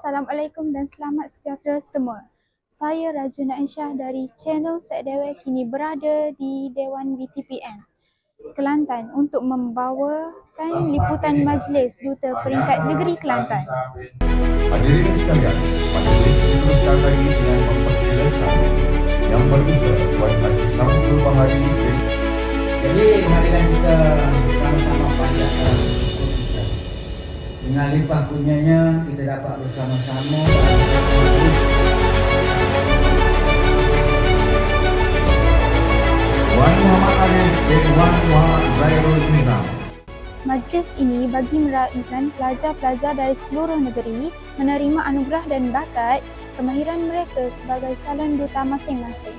Assalamualaikum dan selamat sejahtera semua. Saya Rajuna Aisyah dari channel Set Dewa kini berada di Dewan BTPN Kelantan untuk membawakan liputan majlis Duta Peringkat Negeri Kelantan. Hadirin sekalian, majlis diteruskan lagi dengan mempersilakan yang berbicara Tuan Haji Samsul Bahari bin Jadi marilah kita sama-sama panjatkan kita. Dengan limpah kurnianya kita dapat bersama-sama Wan Muhammad Arif bin Wan Muhammad Zairul Nizam. Majlis ini bagi meraihkan pelajar-pelajar dari seluruh negeri menerima anugerah dan bakat kemahiran mereka sebagai calon duta masing-masing.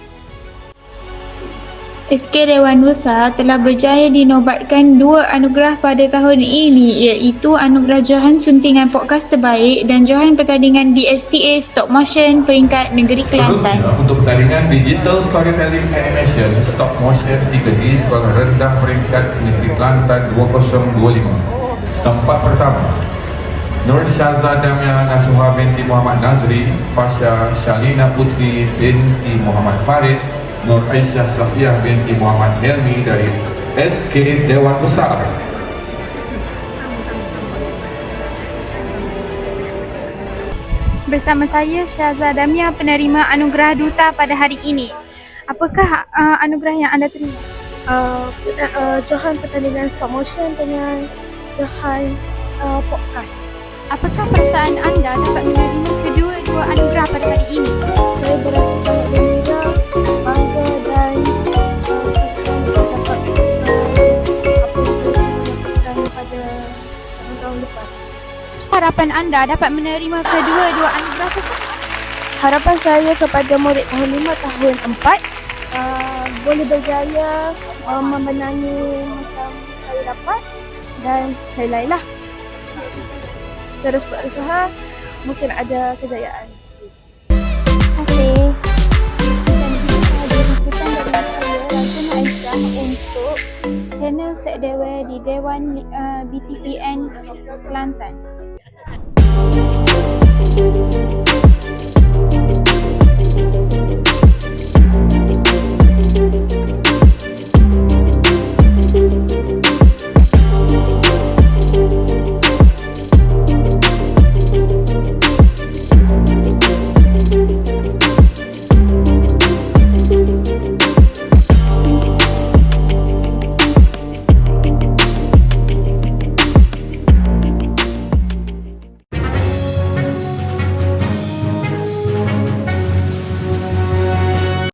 SK Dewan Besar telah berjaya dinobatkan dua anugerah pada tahun ini iaitu Anugerah Johan Suntingan Podcast Terbaik dan Johan Pertandingan DSTA Stop Motion Peringkat Negeri Kelantan. Seterusnya, untuk pertandingan Digital Storytelling Animation Stop Motion 3D sebagai rendah peringkat Negeri Kelantan 2025. Tempat pertama, Nur Syazah Damia Nasuha binti Muhammad Nazri, Fasha Shalina Putri binti Muhammad Farid, Nur Aisyah Safiah binti Muhammad Helmi dari SK Dewan Besar. Bersama saya Syaza Damia penerima anugerah duta pada hari ini. Apakah uh, anugerah yang anda terima? uh, uh, Johan pertandingan stop motion dengan Johan uh, podcast. Apakah perasaan anda dapat menerima Harapan anda dapat menerima kedua-dua anugerah tersebut? Harapan saya kepada murid tahun 5 tahun 4 uh, boleh berjaya uh, membenangi macam saya dapat dan lain-lain lah. Terus berusaha, mungkin ada kejayaan. Terima kasih. Untuk channel Set Dewa di Dewan uh, BTPN Kelantan. Música